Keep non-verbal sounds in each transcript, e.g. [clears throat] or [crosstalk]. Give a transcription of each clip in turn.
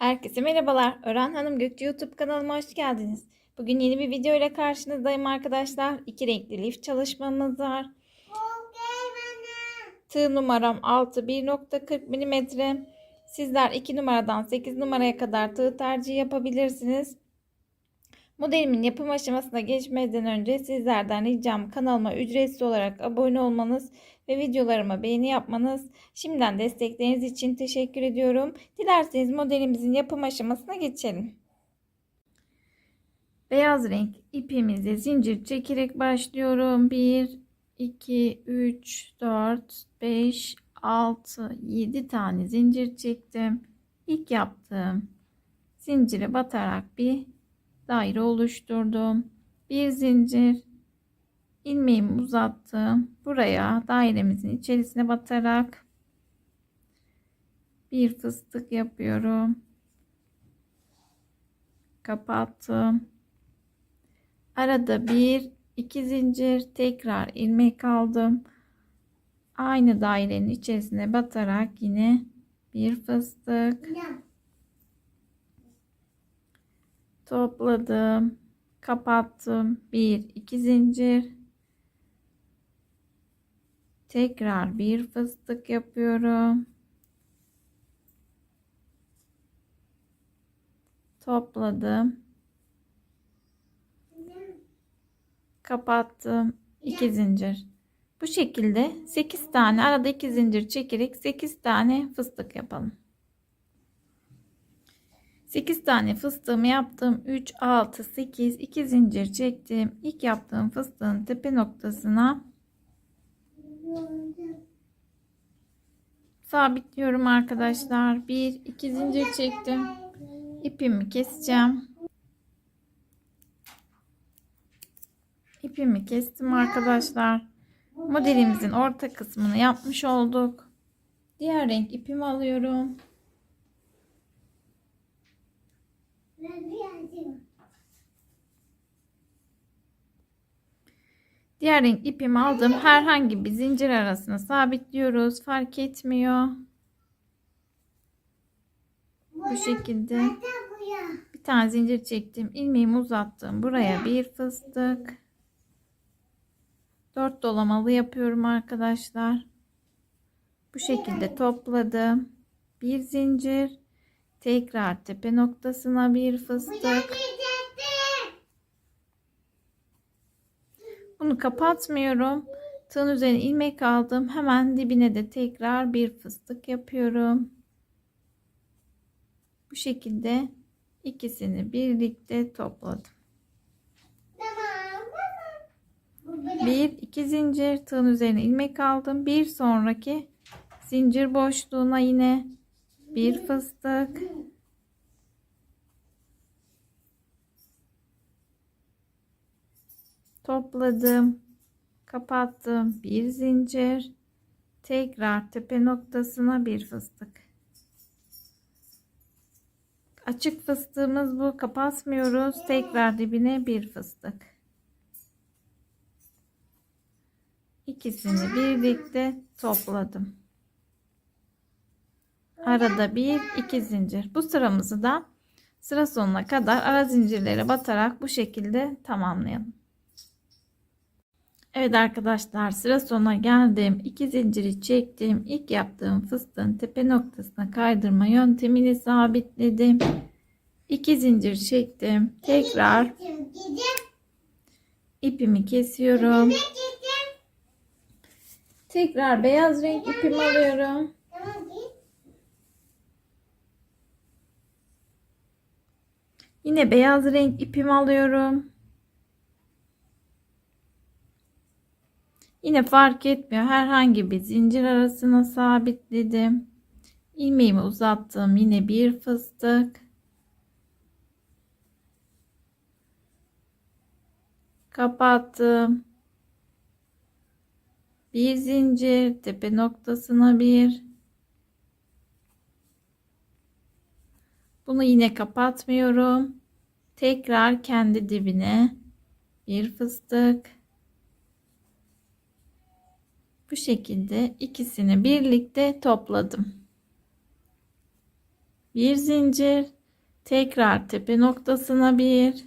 Herkese merhabalar. Ören Hanım Gökçe YouTube kanalıma hoş geldiniz. Bugün yeni bir video ile karşınızdayım arkadaşlar. İki renkli lif çalışmamız var. Tığ numaram 6 1.40 mm. Sizler 2 numaradan 8 numaraya kadar tığ tercihi yapabilirsiniz. Modelimin yapım aşamasına geçmeden önce sizlerden ricam kanalıma ücretsiz olarak abone olmanız ve videolarıma beğeni yapmanız. Şimdiden destekleriniz için teşekkür ediyorum. Dilerseniz modelimizin yapım aşamasına geçelim. Beyaz renk ipimizi zincir çekerek başlıyorum. 1, 2, 3, 4, 5, 6, 7 tane zincir çektim. İlk yaptığım zincire batarak bir daire oluşturdum. Bir zincir ilmeğimi uzattım. Buraya dairemizin içerisine batarak bir fıstık yapıyorum. Kapattım. Arada bir iki zincir tekrar ilmek aldım. Aynı dairenin içerisine batarak yine bir fıstık topladım kapattım bir iki zincir tekrar bir fıstık yapıyorum. Topladım. Kapattım. İki zincir. Bu şekilde 8 tane arada 2 zincir çekerek 8 tane fıstık yapalım. 8 tane fıstığımı yaptım. 3, 6, 8, 2 zincir çektim. İlk yaptığım fıstığın tepe noktasına sabitliyorum arkadaşlar. 1, 2 zincir çektim. İpimi keseceğim. İpimi kestim arkadaşlar. Modelimizin orta kısmını yapmış olduk. Diğer renk ipimi alıyorum. Diğer renk ipimi aldım. Herhangi bir zincir arasına sabitliyoruz. Fark etmiyor. Bu şekilde bir tane zincir çektim. ilmeğimi uzattım. Buraya bir fıstık. Dört dolamalı yapıyorum arkadaşlar. Bu şekilde topladım. Bir zincir. Tekrar tepe noktasına bir fıstık. Bunu kapatmıyorum. Tığın üzerine ilmek aldım. Hemen dibine de tekrar bir fıstık yapıyorum. Bu şekilde ikisini birlikte topladım. Bir iki zincir tığın üzerine ilmek aldım. Bir sonraki zincir boşluğuna yine bir fıstık topladım kapattım. Bir zincir tekrar tepe noktasına bir fıstık. Açık fıstığımız bu kapatmıyoruz. Tekrar dibine bir fıstık. İkisini birlikte topladım. Arada bir iki zincir. Bu sıramızı da sıra sonuna kadar ara zincirlere batarak bu şekilde tamamlayalım Evet arkadaşlar sıra sonuna geldim. İki zinciri çektim. İlk yaptığım fıstığın tepe noktasına kaydırma yöntemini sabitledim. İki zincir çektim. Tekrar ipimi kesiyorum. Tekrar beyaz renk ipimi alıyorum. Yine beyaz renk ipimi alıyorum. Yine fark etmiyor. Herhangi bir zincir arasına sabitledim. ilmeğimi uzattım. Yine bir fıstık. Kapattım. Bir zincir tepe noktasına bir. Bunu yine kapatmıyorum. Tekrar kendi dibine bir fıstık. Bu şekilde ikisini birlikte topladım. bir zincir tekrar tepe noktasına bir.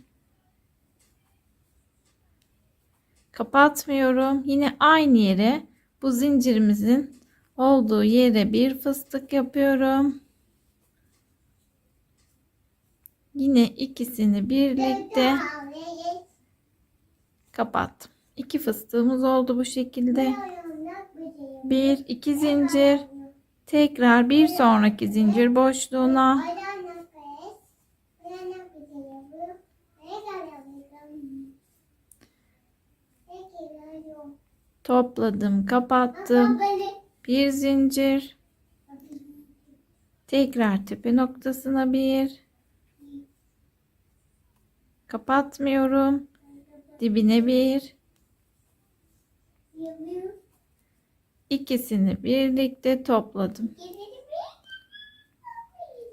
Kapatmıyorum. Yine aynı yere bu zincirimizin olduğu yere bir fıstık yapıyorum. Yine ikisini birlikte kapattım. İki fıstığımız oldu bu şekilde bir iki zincir. Tekrar bir sonraki zincir boşluğuna. Topladım kapattım. Bir zincir. Tekrar tepe noktasına bir. Kapatmıyorum. Dibine bir ikisini birlikte topladım.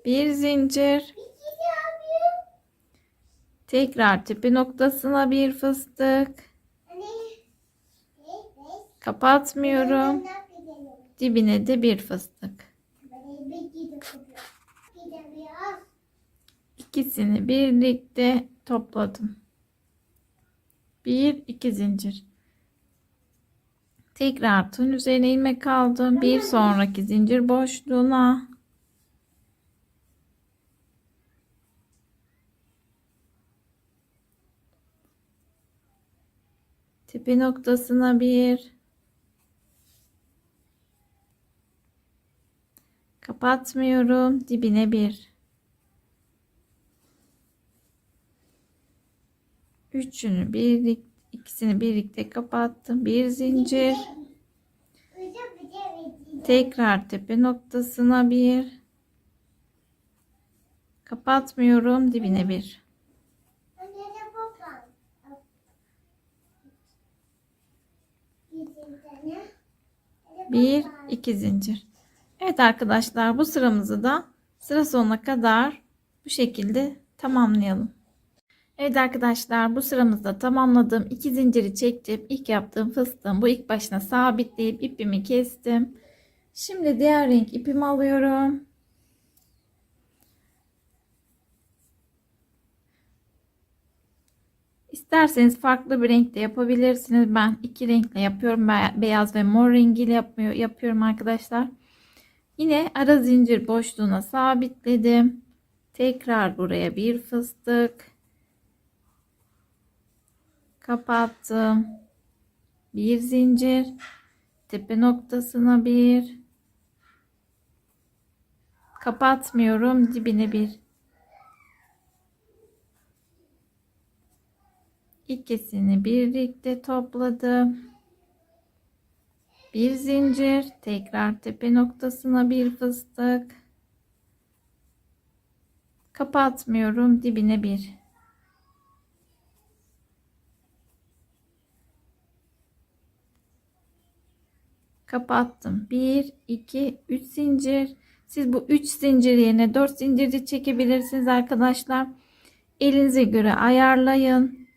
Bir zincir. Tekrar tepe noktasına bir fıstık. Kapatmıyorum. Dibine de bir fıstık. İkisini birlikte topladım. Bir iki zincir tekrar tığın üzerine ilmek aldım bir sonraki zincir boşluğuna. Tepe noktasına bir. Kapatmıyorum dibine bir. Üçünü birlik ikisini birlikte kapattım. Bir zincir. Tekrar tepe noktasına bir. Kapatmıyorum. Dibine bir. Bir iki zincir. Evet arkadaşlar bu sıramızı da sıra sonuna kadar bu şekilde tamamlayalım. Evet arkadaşlar bu sıramızda tamamladım. iki zinciri çektim. İlk yaptığım fıstığım bu ilk başına sabitleyip ipimi kestim. Şimdi diğer renk ipimi alıyorum. İsterseniz farklı bir renkte yapabilirsiniz. Ben iki renkle yapıyorum. Beyaz ve mor rengiyle yapmıyor, yapıyorum arkadaşlar. Yine ara zincir boşluğuna sabitledim. Tekrar buraya bir fıstık. Kapattım. Bir zincir. Tepe noktasına bir. Kapatmıyorum. Dibine bir. İkisini birlikte topladım bir zincir tekrar tepe noktasına bir fıstık kapatmıyorum dibine bir kapattım 1 2 3 zincir siz bu 3 zincir yerine 4 zincir de çekebilirsiniz arkadaşlar elinize göre ayarlayın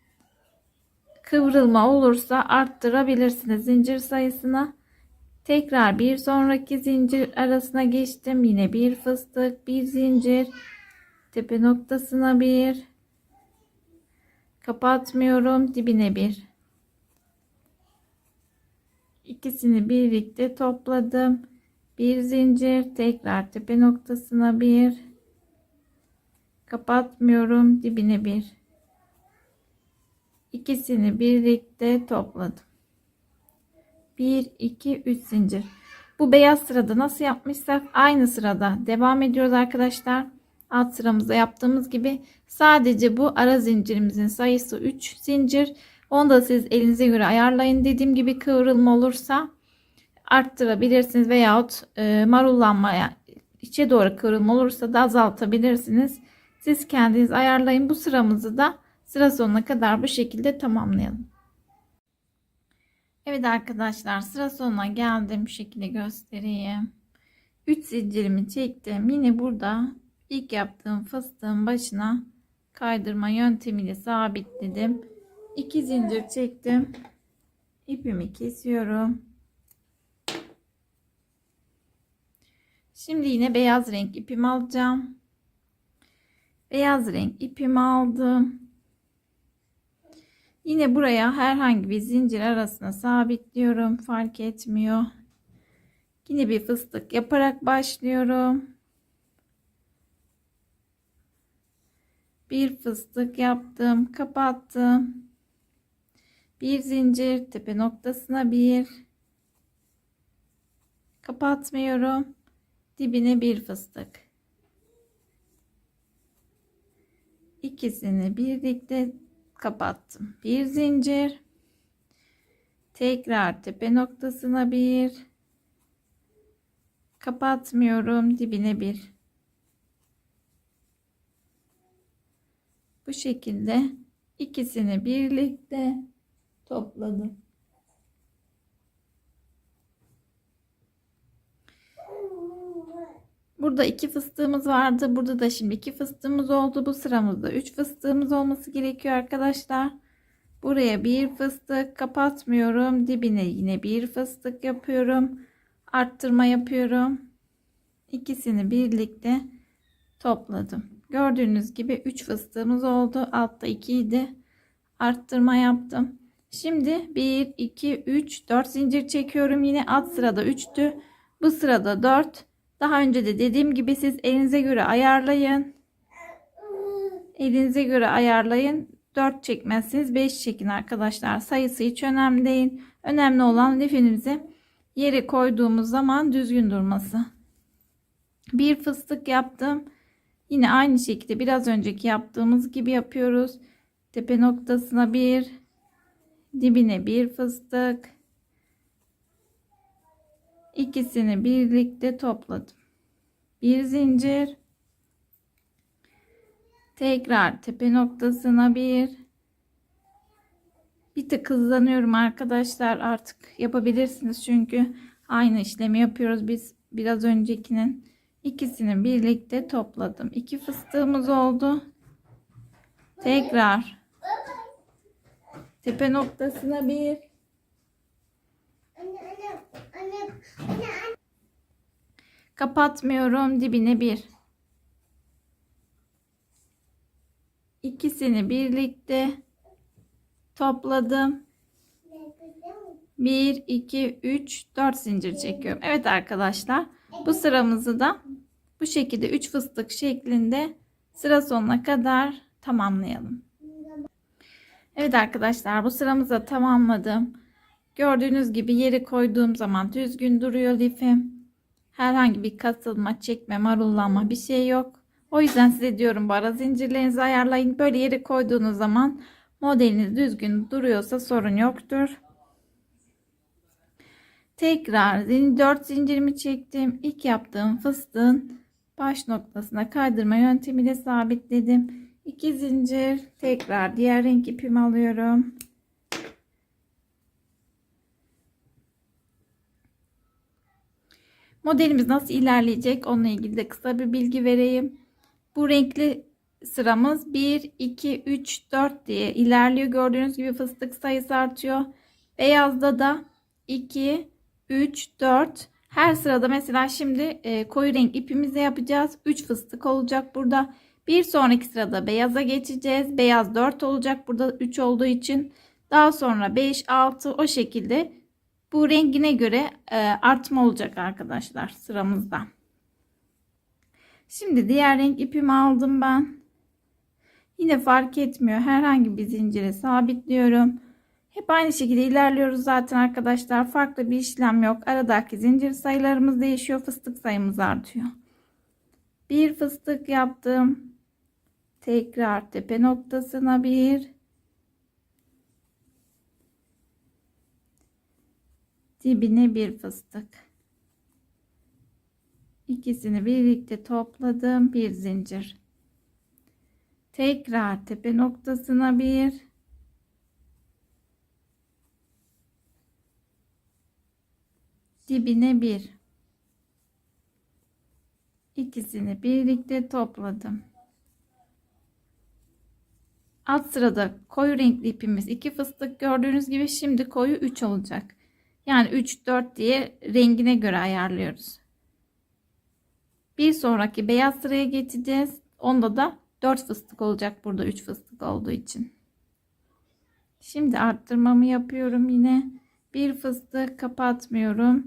kıvrılma olursa arttırabilirsiniz zincir sayısını Tekrar bir sonraki zincir arasına geçtim. Yine bir fıstık, bir zincir. Tepe noktasına bir. Kapatmıyorum. Dibine bir. İkisini birlikte topladım. Bir zincir, tekrar tepe noktasına bir. Kapatmıyorum. Dibine bir. İkisini birlikte topladım. 1 2 3 zincir bu beyaz sırada nasıl yapmışsak aynı sırada devam ediyoruz arkadaşlar alt sıramızda yaptığımız gibi sadece bu ara zincirimizin sayısı 3 zincir onu da siz elinize göre ayarlayın dediğim gibi kıvrılma olursa arttırabilirsiniz veyahut e, marullanmaya içe doğru kıvrılma olursa da azaltabilirsiniz siz kendiniz ayarlayın bu sıramızı da sıra sonuna kadar bu şekilde tamamlayalım Evet arkadaşlar sıra sonuna geldim. Bu şekilde göstereyim. 3 zincirimi çektim. Yine burada ilk yaptığım fıstığın başına kaydırma yöntemiyle sabitledim. 2 zincir çektim. İpimi kesiyorum. Şimdi yine beyaz renk ipimi alacağım. Beyaz renk ipimi aldım. Yine buraya herhangi bir zincir arasına sabitliyorum. Fark etmiyor. Yine bir fıstık yaparak başlıyorum. Bir fıstık yaptım, kapattım. Bir zincir tepe noktasına bir kapatmıyorum. Dibine bir fıstık. İkisini birlikte kapattım. Bir zincir. Tekrar tepe noktasına bir kapatmıyorum. Dibine bir. Bu şekilde ikisini birlikte topladım. Burada iki fıstığımız vardı. Burada da şimdi iki fıstığımız oldu. Bu sıramızda üç fıstığımız olması gerekiyor arkadaşlar. Buraya bir fıstık kapatmıyorum. Dibine yine bir fıstık yapıyorum. Arttırma yapıyorum. İkisini birlikte topladım. Gördüğünüz gibi 3 fıstığımız oldu. Altta 2 idi. Arttırma yaptım. Şimdi 1, 2, 3, 4 zincir çekiyorum. Yine alt sırada 3'tü. Bu sırada 4. Daha önce de dediğim gibi siz elinize göre ayarlayın. Elinize göre ayarlayın. 4 çekmezsiniz 5 çekin arkadaşlar. Sayısı hiç önemli değil. Önemli olan lifinizi yere koyduğumuz zaman düzgün durması. Bir fıstık yaptım. Yine aynı şekilde biraz önceki yaptığımız gibi yapıyoruz. Tepe noktasına bir, dibine bir fıstık. İkisini birlikte topladım. Bir zincir. Tekrar tepe noktasına bir. Bir tık hızlanıyorum arkadaşlar. Artık yapabilirsiniz çünkü aynı işlemi yapıyoruz biz biraz öncekinin. İkisini birlikte topladım. İki fıstığımız oldu. Tekrar tepe noktasına bir. Kapatmıyorum dibine bir. İkisini birlikte topladım. 1 2 3 4 zincir çekiyorum. Evet arkadaşlar bu sıramızı da bu şekilde 3 fıstık şeklinde sıra sonuna kadar tamamlayalım. Evet arkadaşlar bu sıramızı tamamladım. Gördüğünüz gibi yeri koyduğum zaman düzgün duruyor lifim. Herhangi bir kasılma, çekme, marullanma bir şey yok. O yüzden size diyorum bu ara zincirlerinizi ayarlayın. Böyle yeri koyduğunuz zaman modeliniz düzgün duruyorsa sorun yoktur. Tekrar 4 zincirimi çektim. İlk yaptığım fıstığın baş noktasına kaydırma yöntemiyle sabitledim. 2 zincir tekrar diğer renk ipimi alıyorum. Modelimiz nasıl ilerleyecek onunla ilgili de kısa bir bilgi vereyim. Bu renkli sıramız 1 2 3 4 diye ilerliyor. Gördüğünüz gibi fıstık sayısı artıyor. Beyazda da 2 3 4 her sırada mesela şimdi e, koyu renk ipimizle yapacağız. 3 fıstık olacak burada. Bir sonraki sırada beyaza geçeceğiz. Beyaz 4 olacak burada 3 olduğu için. Daha sonra 5 6 o şekilde bu rengine göre e, artma olacak arkadaşlar sıramızda. Şimdi diğer renk ipimi aldım ben. Yine fark etmiyor. Herhangi bir zincire sabitliyorum. Hep aynı şekilde ilerliyoruz zaten arkadaşlar. Farklı bir işlem yok. Aradaki zincir sayılarımız değişiyor. Fıstık sayımız artıyor. Bir fıstık yaptım. Tekrar tepe noktasına bir. Dibine bir fıstık. İkisini birlikte topladım. Bir zincir. Tekrar tepe noktasına bir. dibine bir ikisini birlikte topladım alt sırada koyu renkli ipimiz iki fıstık gördüğünüz gibi şimdi koyu 3 olacak yani 3 4 diye rengine göre ayarlıyoruz bir sonraki beyaz sıraya geçeceğiz onda da 4 fıstık olacak burada 3 fıstık olduğu için. Şimdi arttırmamı yapıyorum yine. Bir fıstık kapatmıyorum.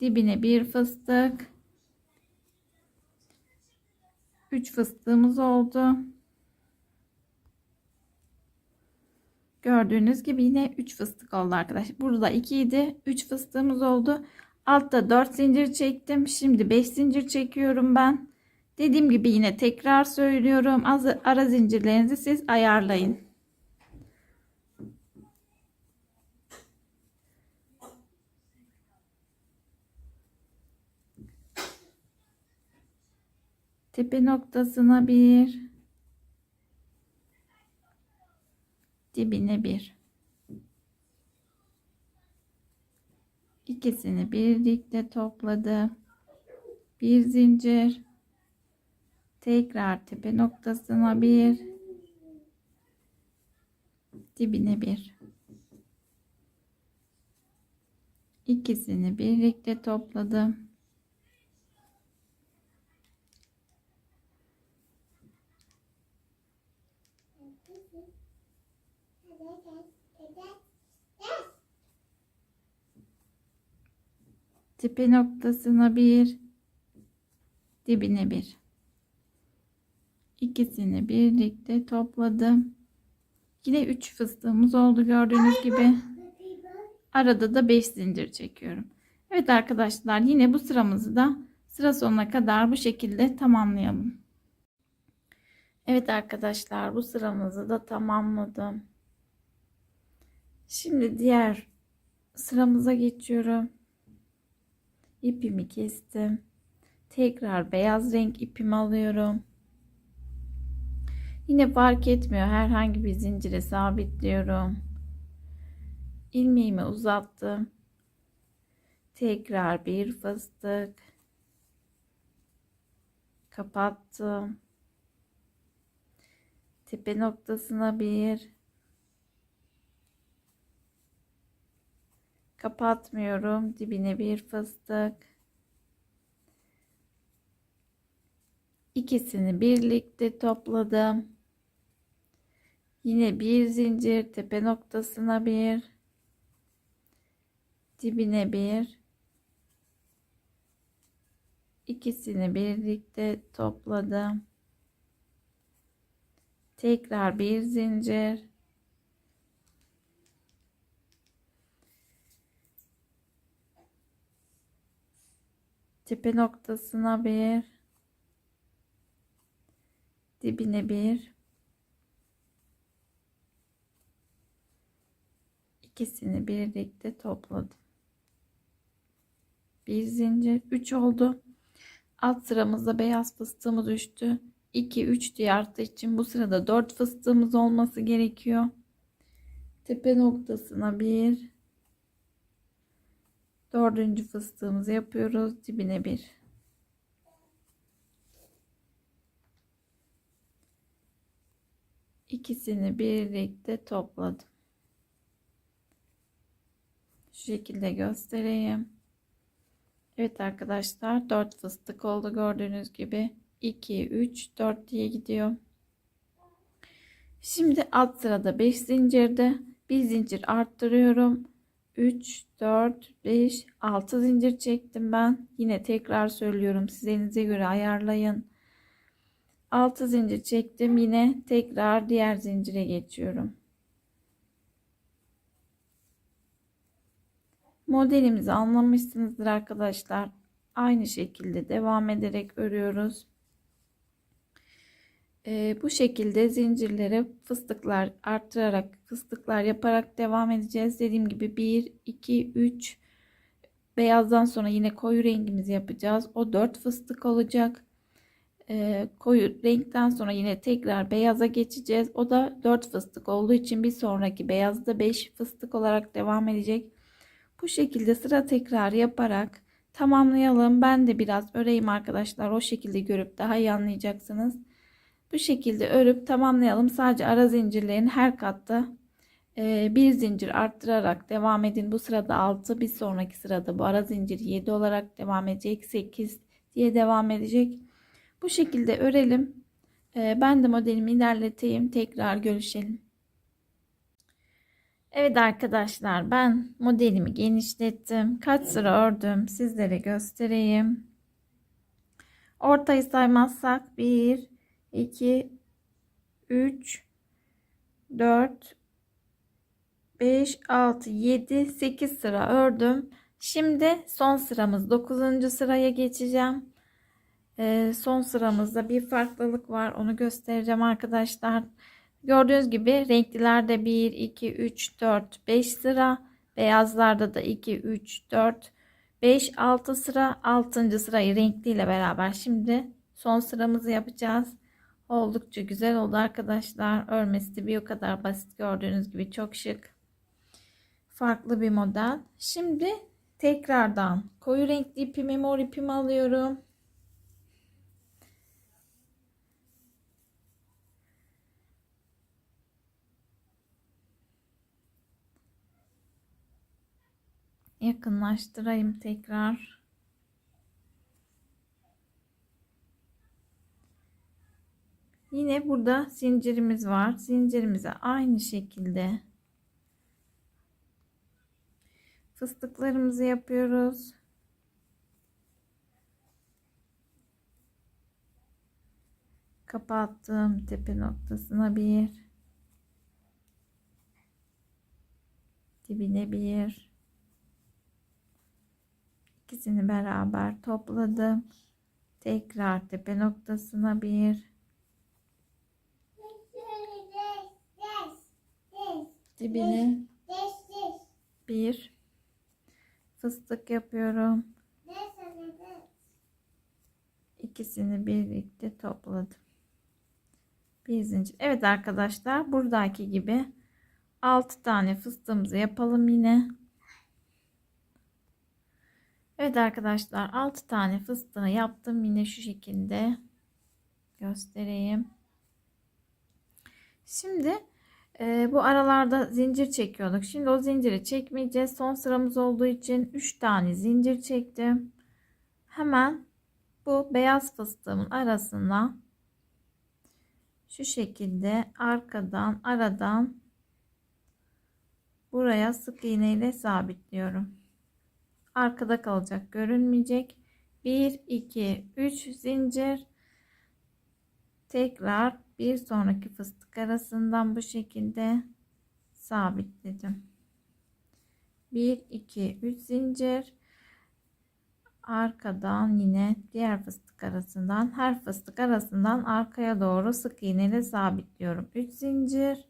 Dibine bir fıstık. 3 fıstığımız oldu. Gördüğünüz gibi yine 3 fıstık oldu arkadaşlar. Burada 2 idi. 3 fıstığımız oldu. Altta 4 zincir çektim. Şimdi 5 zincir çekiyorum ben. Dediğim gibi yine tekrar söylüyorum. Ara zincirlerinizi siz ayarlayın. Tepe noktasına bir dibine bir. İkisini birlikte topladım. Bir zincir. Tekrar tepe noktasına bir. Dibine bir. İkisini birlikte topladım tepe noktasına bir dibine bir. İkisini birlikte topladım. Yine 3 fıstığımız oldu gördüğünüz gibi. Arada da 5 zincir çekiyorum. Evet arkadaşlar yine bu sıramızı da sıra sonuna kadar bu şekilde tamamlayalım. Evet arkadaşlar bu sıramızı da tamamladım. Şimdi diğer sıramıza geçiyorum ipimi kestim. Tekrar beyaz renk ipimi alıyorum. Yine fark etmiyor. Herhangi bir zincire sabitliyorum. ilmeğimi uzattım. Tekrar bir fıstık. Kapattım. Tepe noktasına bir kapatmıyorum. Dibine bir fıstık. İkisini birlikte topladım. Yine bir zincir tepe noktasına bir. Dibine bir. İkisini birlikte topladım. Tekrar bir zincir tepe noktasına bir dibine bir ikisini birlikte topladım. Bir zincir 3 oldu. Alt sıramızda beyaz fıstığımız düştü 2 3 diye arttığı için bu sırada 4 fıstığımız olması gerekiyor. Tepe noktasına bir Dördüncü fıstığımızı yapıyoruz. Dibine bir. İkisini birlikte topladım. Şu şekilde göstereyim. Evet arkadaşlar 4 fıstık oldu gördüğünüz gibi. 2, 3, 4 diye gidiyor. Şimdi alt sırada 5 zincirde bir zincir arttırıyorum. 3, 4, 5, 6 zincir çektim ben. Yine tekrar söylüyorum. Siz elinize göre ayarlayın. 6 zincir çektim. Yine tekrar diğer zincire geçiyorum. Modelimizi anlamışsınızdır arkadaşlar. Aynı şekilde devam ederek örüyoruz. Ee, bu şekilde zincirlere fıstıklar arttırarak fıstıklar yaparak devam edeceğiz. Dediğim gibi 1 2 3 beyazdan sonra yine koyu rengimizi yapacağız. O 4 fıstık olacak. Ee, koyu renkten sonra yine tekrar beyaza geçeceğiz. O da 4 fıstık olduğu için bir sonraki beyazda 5 fıstık olarak devam edecek. Bu şekilde sıra tekrar yaparak tamamlayalım. Ben de biraz öreyim arkadaşlar. O şekilde görüp daha iyi anlayacaksınız. Bu şekilde örüp tamamlayalım. Sadece ara zincirlerin her katta e, bir zincir arttırarak devam edin. Bu sırada 6 bir sonraki sırada bu ara zincir 7 olarak devam edecek. 8 diye devam edecek. Bu şekilde örelim. Ee, ben de modelimi ilerleteyim. Tekrar görüşelim. Evet arkadaşlar ben modelimi genişlettim. Kaç sıra ördüm sizlere göstereyim. Ortayı saymazsak 1, 2, 3, 4, 5, 6, 7, 8 sıra ördüm. Şimdi son sıramız 9. sıraya geçeceğim. Ee, son sıramızda bir farklılık var. Onu göstereceğim arkadaşlar. Gördüğünüz gibi renklilerde 1, 2, 3, 4, 5 sıra. Beyazlarda da 2, 3, 4, 5, 6 sıra. 6. sırayı renkliyle beraber şimdi son sıramızı yapacağız. Oldukça güzel oldu arkadaşlar. Örmesi de bir o kadar basit gördüğünüz gibi çok şık. Farklı bir model. Şimdi tekrardan koyu renkli ipimi mor ipimi alıyorum. yakınlaştırayım tekrar. Yine burada zincirimiz var. Zincirimize aynı şekilde fıstıklarımızı yapıyoruz. Kapattım tepe noktasına bir dibine bir ikisini beraber topladım. Tekrar tepe noktasına bir dibine bir fıstık yapıyorum. İkisini birlikte topladım. Bir zincir. Evet arkadaşlar buradaki gibi 6 tane fıstığımızı yapalım yine. Evet arkadaşlar 6 tane fıstığı yaptım yine şu şekilde göstereyim. Şimdi e, bu aralarda zincir çekiyorduk. Şimdi o zinciri çekmeyeceğiz. Son sıramız olduğu için 3 tane zincir çektim. Hemen bu beyaz fıstığımın arasından şu şekilde arkadan aradan buraya sık iğne ile sabitliyorum arkada kalacak görünmeyecek 1 2 3 zincir tekrar bir sonraki fıstık arasından bu şekilde sabitledim. 1 2 3 zincir. Arkadan yine diğer fıstık arasından her fıstık arasından arkaya doğru sık iğneyle sabitliyorum. 3 zincir.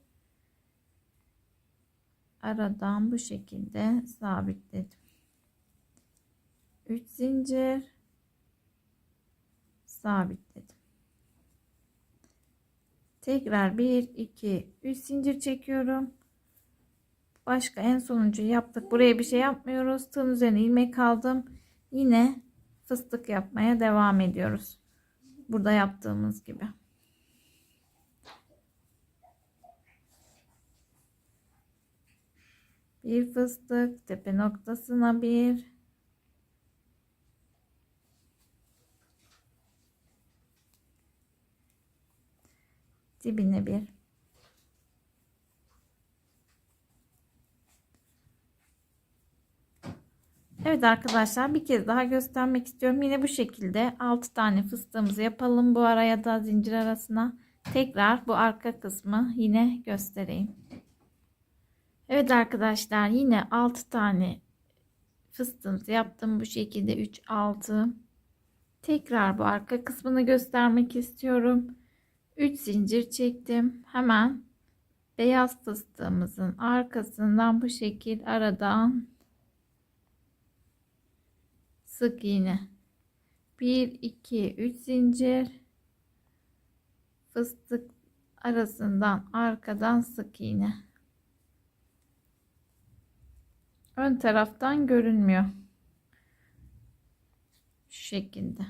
Aradan bu şekilde sabitledim. 3 zincir. Sabitledim. Tekrar 1 2 3 zincir çekiyorum. Başka en sonuncu yaptık. Buraya bir şey yapmıyoruz. Tığın üzerine ilmek aldım. Yine fıstık yapmaya devam ediyoruz. Burada yaptığımız gibi. Bir fıstık tepe noktasına bir dibine bir Evet arkadaşlar bir kez daha göstermek istiyorum. Yine bu şekilde 6 tane fıstığımızı yapalım. Bu araya da zincir arasına tekrar bu arka kısmı yine göstereyim. Evet arkadaşlar yine 6 tane fıstığımızı yaptım. Bu şekilde 3 6 tekrar bu arka kısmını göstermek istiyorum. 3 zincir çektim. Hemen beyaz fıstığımızın arkasından bu şekil aradan sık iğne. 1 2 3 zincir. Fıstık arasından arkadan sık iğne. Ön taraftan görünmüyor. Şu şekilde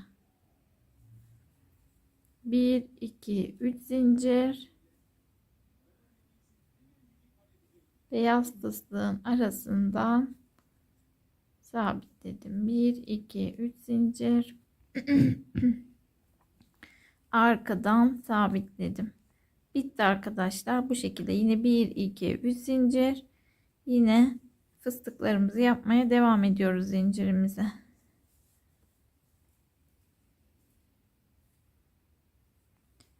1 2 3 zincir beyaz fıstığın arasından sabitledim 1 2 3 zincir [clears throat] arkadan sabitledim. Bitti arkadaşlar. Bu şekilde yine 1 2 3 zincir. Yine fıstıklarımızı yapmaya devam ediyoruz zincirimize.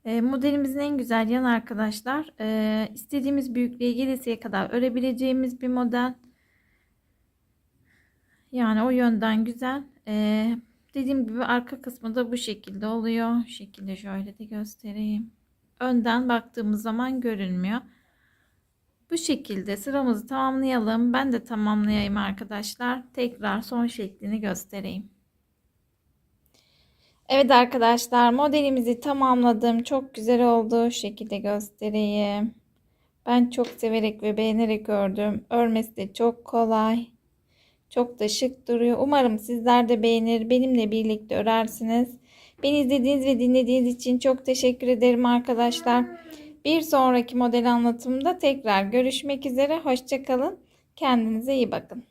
E, modelimizin en güzel yanı arkadaşlar e, istediğimiz büyüklüğe gelesiye kadar örebileceğimiz bir model. Yani o yönden güzel. E, dediğim gibi arka kısmı da bu şekilde oluyor. Şu şekilde şöyle de göstereyim. Önden baktığımız zaman görünmüyor. Bu şekilde sıramızı tamamlayalım. Ben de tamamlayayım arkadaşlar. Tekrar son şeklini göstereyim. Evet arkadaşlar modelimizi tamamladım. Çok güzel oldu. Şekilde göstereyim. Ben çok severek ve beğenerek ördüm. Örmesi de çok kolay. Çok da şık duruyor. Umarım sizler de beğenir. Benimle birlikte örersiniz. Beni izlediğiniz ve dinlediğiniz için çok teşekkür ederim arkadaşlar. Bir sonraki model anlatımda tekrar görüşmek üzere. Hoşçakalın. Kendinize iyi bakın.